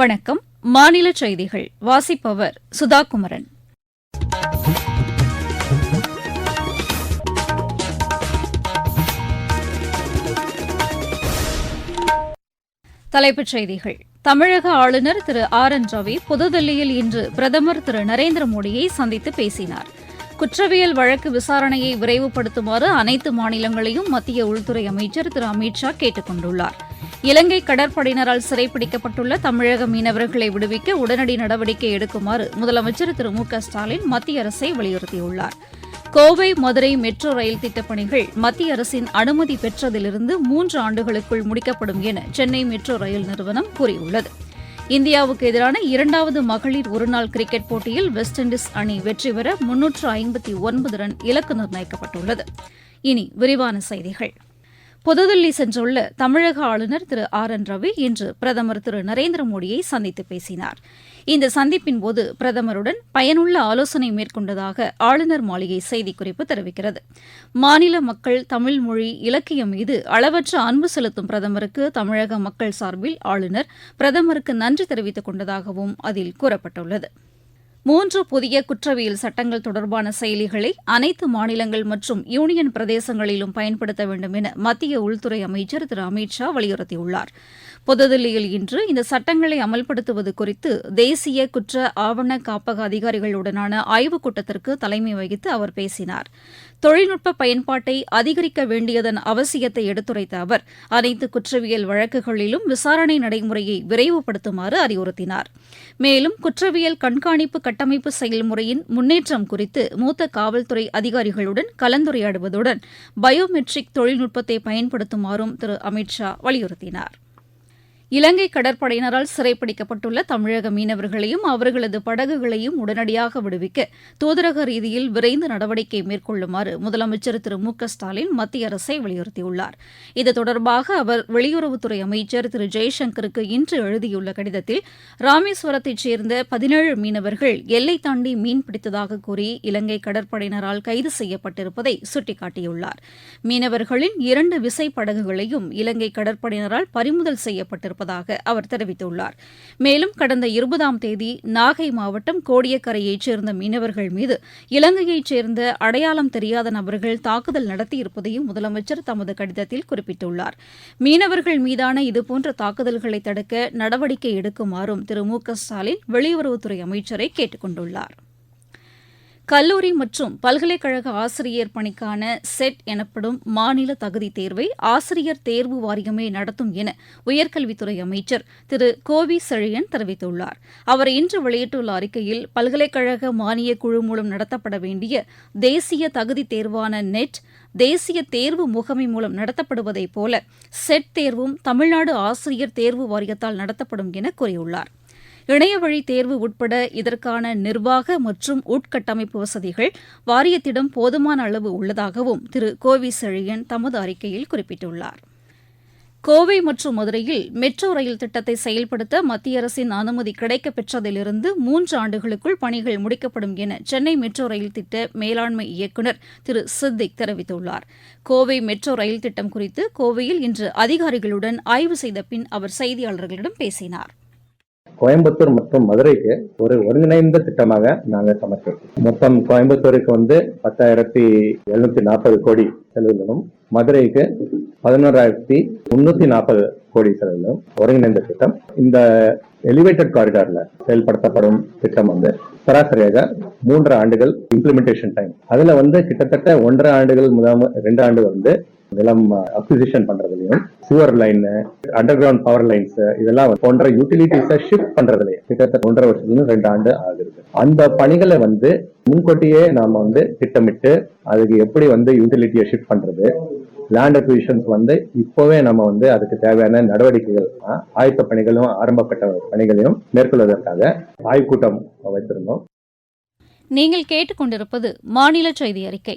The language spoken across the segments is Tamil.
வணக்கம். மாநில செய்திகள். வாசிப்பவர் சுதா குமரன் தலைப்புச் செய்திகள். தமிழக ஆளுநர் திரு ஆர் என் ரவி புதுதில்லியில் இன்று பிரதமர் திரு நரேந்திர மோடியை சந்தித்து பேசினார். குற்றவியல் வழக்கு விசாரணையை விரைவுபடுத்துமாறு அனைத்து மாநிலங்களையும் மத்திய உள்துறை அமைச்சர் திரு அமித் ஷா கேட்டுக் கொண்டுள்ளாா் இலங்கை கடற்படையினரால் சிறைப்பிடிக்கப்பட்டுள்ள தமிழக மீனவர்களை விடுவிக்க உடனடி நடவடிக்கை எடுக்குமாறு முதலமைச்சர் திரு மு க ஸ்டாலின் மத்திய அரசை வலியுறுத்தியுள்ளார். கோவை மதுரை மெட்ரோ ரயில் திட்டப் பணிகள் மத்திய அரசின் அனுமதி பெற்றதிலிருந்து மூன்று ஆண்டுகளுக்குள் முடிக்கப்படும் என சென்னை மெட்ரோ ரயில் நிறுவனம் கூறியுள்ளது. இந்தியாவுக்கு எதிரான இரண்டாவது மகளிர் ஒருநாள் கிரிக்கெட் போட்டியில் வெஸ்ட் இண்டீஸ் அணி வெற்றி பெற முன்னூற்று ஐம்பத்தி ஒன்பது ரன் இலக்கு நிர்ணயிக்கப்பட்டுள்ளது. இனி விரிவான செய்திகள். புதுதில்லி சென்றுள்ள தமிழக ஆளுநர் திரு ஆர் என் ரவி இன்று பிரதமர் திரு நரேந்திர மோடியை சந்தித்து பேசினார். இந்த சந்திப்பின் போது பிரதமருடன் பயனுள்ள ஆலோசனை மேற்கொண்டதாக ஆளுநர் மாளிகை செய்திக்குறிப்பு தெரிவிக்கிறது. மாநில மக்கள் தமிழ் மொழி இலக்கியம் மீது அளவற்ற அன்பு செலுத்தும் பிரதமருக்கு தமிழக மக்கள் சார்பில் ஆளுநர் பிரதமருக்கு நன்றி தெரிவித்துக் கொண்டதாகவும் அதில் கூறப்பட்டுள்ளது. மூன்று புதிய குற்றவியல் சட்டங்கள் தொடர்பான செயலிகளை அனைத்து மாநிலங்கள் மற்றும் யூனியன் பிரதேசங்களிலும் பயன்படுத்த வேண்டும் என மத்திய உள்துறை அமைச்சர் திரு அமித் ஷா வலியுறுத்தியுள்ளார். புதுதில்லியில் இன்று இந்த சட்டங்களை அமல்படுத்துவது குறித்து தேசிய குற்ற ஆவண காப்பக அதிகாரிகளுடனான ஆய்வுக் கூட்டத்திற்கு தலைமை வகித்து அவர் பேசினார். தொழில்நுட்ப பயன்பாட்டை அதிகரிக்க வேண்டியதன் அவசியத்தை எடுத்துரைத்த அவர் அனைத்து குற்றவியல் வழக்குகளிலும் விசாரணை நடைமுறையை விரைவுபடுத்துமாறு அறிவுறுத்தினார். மேலும் குற்றவியல் கண்காணிப்பு கட்டமைப்பு செயல்முறையின் முன்னேற்றம் குறித்து மூத்த காவல்துறை அதிகாரிகளுடன் கலந்துரையாடுவதுடன் பயோமெட்ரிக் தொழில்நுட்பத்தை பயன்படுத்துமாறும் திரு அமித் ஷா வலியுறுத்தினார். இலங்கை கடற்படையினரால் சிறைப்பிடிக்கப்பட்டுள்ள தமிழக மீனவர்களையும் அவர்களது படகுகளையும் உடனடியாக விடுவிக்க தூதரக ரீதியில் விரைந்து நடவடிக்கை மேற்கொள்ளுமாறு முதலமைச்சர் திரு மு க ஸ்டாலின் மத்திய அரசை வலியுறுத்தியுள்ளார். இது தொடர்பாக அவர் வெளியுறவுத்துறை அமைச்சர் திரு ஜெய்சங்கருக்கு இன்று எழுதியுள்ள கடிதத்தில் ராமேஸ்வரத்தைச் சேர்ந்த பதினேழு மீனவர்கள் எல்லை தாண்டி மீன் பிடித்ததாக கூறி இலங்கை கடற்படையினரால் கைது செய்யப்பட்டிருப்பதை சுட்டிக்காட்டியுள்ளார். மீனவர்களின் இரண்டு விசை படகுகளையும் இலங்கை கடற்படையினரால் பறிமுதல் செய்யப்பட்டிருப்பதாக அவர் தெரிவித்துள்ளார். மேலும் கடந்த இருபதாம் தேதி நாகை மாவட்டம் கோடியக்கரையைச் சேர்ந்த மீனவர்கள் மீது இலங்கையைச் சேர்ந்த அடையாளம் தெரியாத நபர்கள் தாக்குதல் நடத்தியிருப்பதையும் முதலமைச்சர் தமது கடிதத்தில் குறிப்பிட்டுள்ளார். மீனவர்கள் மீதான இதுபோன்ற தாக்குதல்களை தடுக்க நடவடிக்கை எடுக்குமாறும் திரு மு க ஸ்டாலின் வெளியுறவுத்துறை அமைச்சரை கேட்டுக் கொண்டுள்ளாா் கல்லூரி மற்றும் பல்கலைக்கழக ஆசிரியர் பணிக்கான செட் எனப்படும் மாநில தகுதி தேர்வை ஆசிரியர் தேர்வு வாரியமே நடத்தும் என உயர்கல்வித்துறை அமைச்சர் திரு கோவி செழியன் தெரிவித்துள்ளார். அவர் இன்று வெளியிட்டுள்ள அறிக்கையில் பல்கலைக்கழக மானியக் குழு மூலம் நடத்தப்பட வேண்டிய தேசிய தகுதி தேர்வான நெட் தேசிய தேர்வு முகமை மூலம் நடத்தப்படுவதைப் போல செட் தேர்வும் தமிழ்நாடு ஆசிரியர் தேர்வு வாரியத்தால் நடத்தப்படும் என கூறியுள்ளார். இணையவழி தேர்வு உட்பட இதற்கான நிர்வாக மற்றும் உட்கட்டமைப்பு வசதிகள் வாரியத்திடம் போதுமான அளவு உள்ளதாகவும் திரு. கோவி செழியன் தமது அறிக்கையில் குறிப்பிட்டுள்ளார். கோவை மற்றும் மதுரையில் மெட்ரோ ரயில் திட்டத்தை செயல்படுத்த மத்திய அரசின் அனுமதி கிடைக்கப் பெற்றதிலிருந்து மூன்று ஆண்டுகளுக்குள் பணிகள் முடிக்கப்படும் என சென்னை மெட்ரோ ரயில் திட்ட மேலாண்மை இயக்குநர் திரு. சித்திக் தெரிவித்துள்ளார். கோவை மெட்ரோ ரயில் திட்டம் குறித்து கோவையில் இன்று அதிகாரிகளுடன் ஆய்வு செய்த பின் அவர் செய்தியாளர்களிடம் பேசினார். கோயம்புத்தூர் மற்றும் மதுரைக்கு ஒரு ஒருங்கிணைந்த திட்டமாக நாங்கள் சமர்ப்பித்தோம். மொத்தம் கோயம்புத்தூருக்கு வந்து பத்தாயிரத்தி எழுநூத்தி நாற்பது கோடி செலவிலும் மதுரைக்கு பதினோராயிரத்தி முன்னூத்தி நாற்பது கோடி செலவிலும் ஒருங்கிணைந்த திட்டம். இந்த எலிவேட்டட் காரிடார்ல செயல்படுத்தப்படும் திட்டம் வந்து சராசரியாக மூன்று ஆண்டுகள் இம்ப்ளிமெண்டேஷன் டைம் அதுல வந்து கிட்டத்தட்ட ஒன்றரை ஆண்டுகள் முதல் ரெண்டு ஆண்டு வந்து நிலம் acquisition பண்றதுலயும் sewer line underground power lines இதெல்லாம் போன்ற யூட்டிலிட்டிஸை ஷிஃப்ட் பண்றதுலயும் கிட்டத்தட்ட ஒன்றரை வருஷத்துல ரெண்டு ஆண்டு ஆகுது. அந்த பணிகளை வந்து முன்கூட்டியே நாம வந்து திட்டமிட்டு அதுக்கு எப்படி வந்து யூட்டிலிட்டியை ஷிஃப்ட் பண்றது லேண்ட் அக்விஷன்ஸ் வந்து இப்போவே நம்ம வந்து அதுக்கு தேவையான நடவடிக்கைகள் ஆயத்த பணிகளும் ஆரம்பப்பட்ட பணிகளையும் மேற்கொள்வதற்காக ஆய்வுக்கூட்டம் வைத்திருந்தோம். நீங்கள் கேட்டுக்கொண்டிருப்பது மாநில செய்தி அறிக்கை.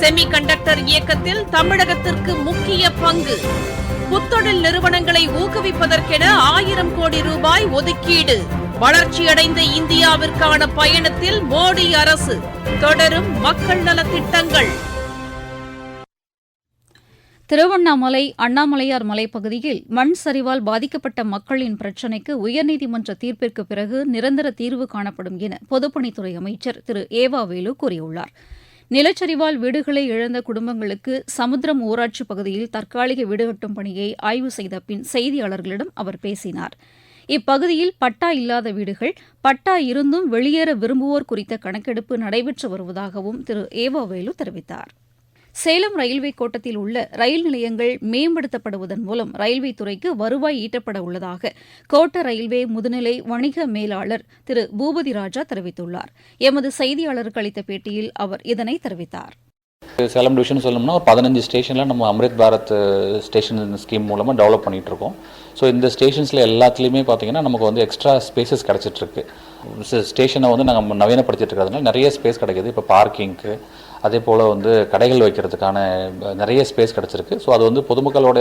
செமி கண்டக்டர் இயக்கத்தில் தமிழகத்திற்கு முக்கிய பங்கு. புத்தொழில் நிறுவனங்களை ஊக்குவிப்பதற்கென ஆயிரம் கோடி ரூபாய் ஒதுக்கீடு. வளர்ச்சியடைந்த இந்தியாவிற்கான பயணத்தில் மோடி அரசு தொடரும் மக்கள் நலத்திட்டங்கள். திருவண்ணாமலை அண்ணாமலையார் மலைப்பகுதியில் மண் சரிவால் பாதிக்கப்பட்ட மக்களின் பிரச்சினைக்கு உயர்நீதிமன்ற தீர்ப்பிற்கு பிறகு நிரந்தர தீர்வு காணப்படும் என பொதுப்பணித்துறை அமைச்சர் திரு ஏவாவேலு கூறியுள்ளார். நிலச்சரிவால் வீடுகளை இழந்த குடும்பங்களுக்கு சமுத்திரம் ஊராட்சி பகுதியில் தற்காலிக வீடு கட்டும் பணியை ஆய்வு செய்த பின் செய்தியாளர்களிடம் அவர் பேசினார். இப்பகுதியில் பட்டா இல்லாத வீடுகள் பட்டா இருந்தும் வெளியேற விரும்புவோர் குறித்த கணக்கெடுப்பு நடைபெற்று வருவதாகவும் திரு. ஏவாவேலு தெரிவித்தார். சேலம் ரயில்வே கோட்டத்தில் உள்ள ரயில் நிலையங்கள் மேம்படுத்தப்படுவதன் மூலம் ரயில்வே துறைக்கு வருவாய் ஈட்டப்பட உள்ளதாக கோட்ட ரயில்வே முதுநிலை வணிக மேலாளர் திரு பூபதி ராஜா தெரிவித்துள்ளார். எமது செய்தியாளருக்கு அளித்த பேட்டியில் அவர் இதனை தெரிவித்தார். சேலம் டிவிஷன் சொல்லணும்னா ஒரு பதினஞ்சு ஸ்டேஷனில் நம்ம அம்ரித் பாரத் ஸ்டேஷன் ஸ்கீம் மூலமாக டெவலப் பண்ணிட்டு இருக்கோம். ஸோ இந்த ஸ்டேஷன்ஸில் எல்லாத்துலேயுமே பார்த்தீங்கன்னா நமக்கு வந்து எக்ஸ்ட்ரா ஸ்பேசஸ் கிடச்சிட்ருக்கு. ஸ்டேஷனை வந்து நாங்கள் நவீனப்படுத்திட்டு இருக்கிறதுனால நிறைய ஸ்பேஸ் கிடைக்குது. இப்போ பார்க்கிங்க்கு அதே போல் வந்து கடைகள் வைக்கிறதுக்கான நிறைய ஸ்பேஸ் கிடச்சிருக்கு. ஸோ அது வந்து பொதுமக்களோட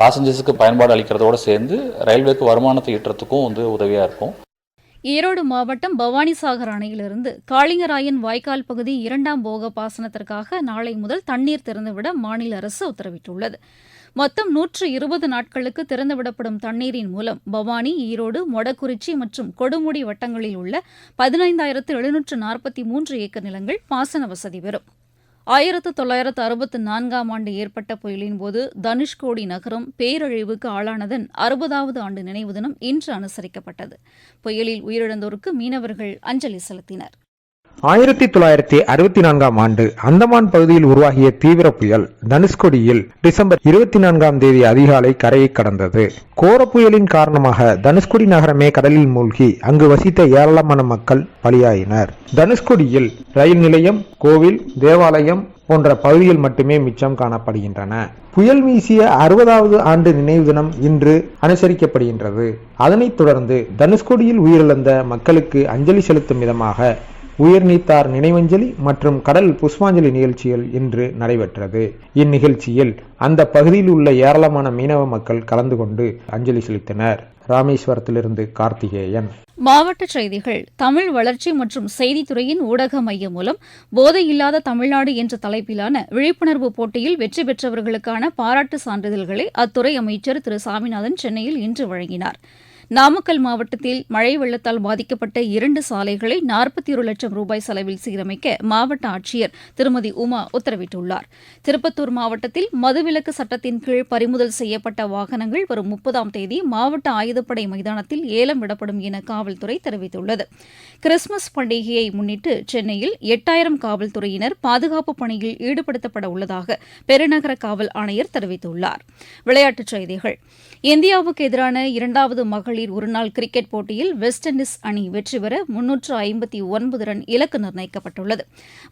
பாசஞ்சர்ஸுக்கு பயன்பாடு அளிக்கிறதோடு சேர்ந்து ரயில்வேக்கு வருமானத்தை ஈட்டுறதுக்கும் வந்து உதவியாக இருக்கும். ஈரோடு மாவட்டம் பவானிசாகர் அணையிலிருந்து காளிங்கராயன் வாய்க்கால் பகுதி இரண்டாம் போக பாசனத்திற்காக நாளை முதல் தண்ணீர் திறந்துவிட மாநில அரசு உத்தரவிட்டுள்ளது. மொத்தம் நூற்று இருபது நாட்களுக்கு திறந்துவிடப்படும் தண்ணீரின் மூலம் பவானி ஈரோடு மொடக்குறிச்சி மற்றும் கொடுமுடி வட்டங்களில் உள்ள பதினைந்தாயிரத்து எழுநூற்று நாற்பத்தி மூன்று ஏக்கர் நிலங்கள் பாசன வசதி பெறும். ஆயிரத்து தொள்ளாயிரத்து அறுபத்து நான்காம் ஆண்டு ஏற்பட்ட புயலின் போது தனுஷ்கோடி நகரம் பேரழிவுக்கு ஆளானதன் அறுபதாவது ஆண்டு நினைவு தினம் இன்று அனுசரிக்கப்பட்டது. புயலில் உயிரிழந்தோருக்கு மீனவர்கள் அஞ்சலி செலுத்தினர். ஆயிரத்தி தொள்ளாயிரத்தி அறுபத்தி நான்காம் ஆண்டு அந்தமான் பகுதியில் உருவாகிய தீவிர புயல் தனுஷ்கோடியில் டிசம்பர் இருபத்தி நான்காம் தேதி அதிகாலை கரையை கடந்தது. கோர புயலின் காரணமாக தனுஷ்கோடி நகரமே கடலில் மூழ்கி அங்கு வசித்த ஏராளமான மக்கள் பலியாயினர். தனுஷ்கோடியில் ரயில் நிலையம் கோவில் தேவாலயம் போன்ற பகுதிகள் மட்டுமே மிச்சம் காணப்படுகின்றன. புயல் வீசிய அறுபதாவது ஆண்டு நினைவு தினம் இன்று அனுசரிக்கப்படுகின்றது. அதனைத் தொடர்ந்து தனுஷ்கோடியில் உயிரிழந்த மக்களுக்கு அஞ்சலி செலுத்தும் விதமாக உயிர்நீத்தார் நினைவஞ்சலி மற்றும் கடல் புஷ்பாஞ்சலி நிகழ்ச்சிகள் இன்று நடைபெற்றது. இந்நிகழ்ச்சியில் அந்த பகுதியில் உள்ள ஏராளமான மீனவ மக்கள் கலந்து கொண்டு அஞ்சலி செலுத்தினர். ராமேஸ்வரத்திலிருந்து கார்த்திகேயன். மாவட்ட செய்திகள். தமிழ் வளர்ச்சி மற்றும் செய்தித்துறையின் ஊடக மையம் மூலம் போதை இல்லாத தமிழ்நாடு என்ற தலைப்பிலான விழிப்புணர்வு போட்டியில் வெற்றி பெற்றவர்களுக்கான பாராட்டு சான்றிதழ்களை அத்துறை அமைச்சர் திரு சாமிநாதன் சென்னையில் இன்று வழங்கினார். நாமக்கல் மாவட்டத்தில் மழை வெள்ளத்தால் பாதிக்கப்பட்ட இரண்டு சாலைகளை நாற்பத்தி ஒரு லட்சம் ரூபாய் செலவில் சீரமைக்க மாவட்ட ஆட்சியர் திருமதி உமா உத்தரவிட்டுள்ளார். திருப்பத்தூர் மாவட்டத்தில் மதுவிலக்கு சட்டத்தின் கீழ் பறிமுதல் செய்யப்பட்ட வாகனங்கள் வரும் முப்பதாம் தேதி மாவட்ட ஆயுதப்படை மைதானத்தில் ஏலம் விடப்படும் என காவல்துறை தெரிவித்துள்ளது. கிறிஸ்துமஸ் பண்டிகையை முன்னிட்டு சென்னையில் எட்டாயிரம் காவல்துறையினர் பாதுகாப்பு பணியில் ஈடுபடுத்தப்பட உள்ளதாக பெருநகர காவல் ஆணையர் தெரிவித்துள்ளார். விளையாட்டுச் செய்திகள். இந்தியாவுக்கு எதிரான இரண்டாவது மகளிர் ஒருநாள் கிரிக்கெட் போட்டியில் வெஸ்ட் இண்டீஸ் அணி வெற்றி பெற முன்னூற்று ஐம்பத்தி ஒன்பது ரன் இலக்கு நிர்ணயிக்கப்பட்டுள்ளது.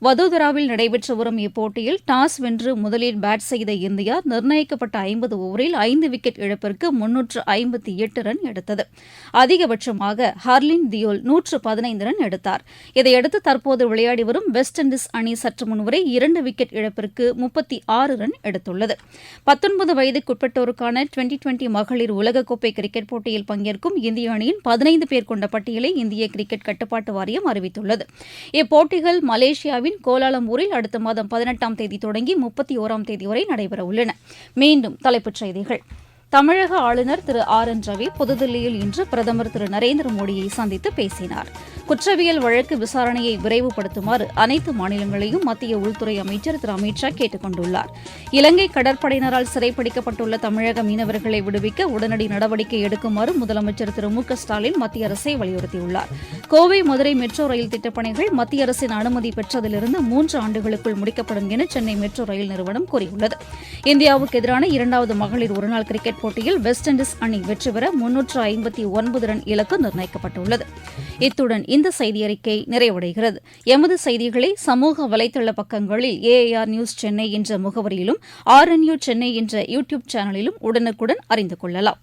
வதோதராவில் நடைபெற்று வரும் இப்போட்டியில் டாஸ் வென்று முதலில் பேட் செய்த இந்தியா நிர்ணயிக்கப்பட்ட ஐம்பது ஓவரில் ஐந்து விக்கெட் இழப்பிற்கு முன்னூற்று ஐம்பத்தி எட்டு ரன் எடுத்தது. அதிகபட்சமாக ஹர்லின் தியோல் நூற்று பதினைந்து ரன் எடுத்தார். இதையடுத்து தற்போது விளையாடி வரும் வெஸ்ட் இண்டீஸ் அணி சற்று முன்வரை இரண்டு விக்கெட் இழப்பிற்கு முப்பத்தி ஆறு ரன் எடுத்துள்ளது. பத்தொன்பது வயதுக்குட்பட்டோருக்கான டுவெண்டி டுவெண்டி மகளிர் உலகக்கோப்பை கிரிக்கெட் போட்டியில் பங்கேற்கும் இந்திய அணியின் பதினைந்து பேர் கொண்ட பட்டியலை இந்திய கிரிக்கெட் கட்டுப்பாட்டு வாரியம் அறிவித்துள்ளது. இப்போட்டிகள் மலேசியாவின் கோலாலம்பூரில் அடுத்த மாதம் பதினெட்டாம் தேதி தொடங்கி முப்பத்தி ஓராம் தேதி வரை நடைபெறவுள்ளன. மீண்டும் தலைப்புச் செய்திகள். தமிழக ஆளுநர் திரு ஆர் என் ரவி புதுதில்லியில் இன்று பிரதமர் திரு நரேந்திர மோடியை சந்தித்து பேசினார். குற்றவியல் வழக்கு விசாரணையை விரைவுபடுத்துமாறு அனைத்து மாநிலங்களையும் மத்திய உள்துறை அமைச்சர் திரு அமித் ஷா கேட்டுக் கொண்டுள்ளார். இலங்கை கடற்படையினரால் சிறைப்பிடிக்கப்பட்டுள்ள தமிழக மீனவர்களை விடுவிக்க உடனடி நடவடிக்கை எடுக்குமாறு முதலமைச்சர் திரு மு க ஸ்டாலின் மத்திய அரசை வலியுறுத்தியுள்ளார். கோவை மதுரை மெட்ரோ ரயில் திட்டப்பணிகள் மத்திய அரசின் அனுமதி பெற்றதிலிருந்து மூன்று ஆண்டுகளுக்குள் முடிக்கப்படும் என சென்னை மெட்ரோ ரயில் நிறுவனம் கூறியுள்ளது. இந்தியாவுக்கு எதிரான இரண்டாவது மகளிர் ஒருநாள் கிரிக்கெட் போட்டியில் வெஸ்ட் இண்டீஸ் அணி வெற்றி பெற முன்னூற்று ஐம்பத்தி ஒன்பது ரன் இலக்கு நிர்ணயிக்கப்பட்டுள்ளது. இத்துடன் இந்த செய்தி செய்தியறிக்கை நிறைவடைகிறது. எமது செய்திகளை சமூக வலைதள பக்கங்களில் ஏஐஆர் நியூஸ் சென்னை என்ற முகவரியிலும் ஆர்என்யூ சென்னை என்ற யூடியூப் சேனலிலும் உடனுக்குடன் அறிந்து கொள்ளலாம்.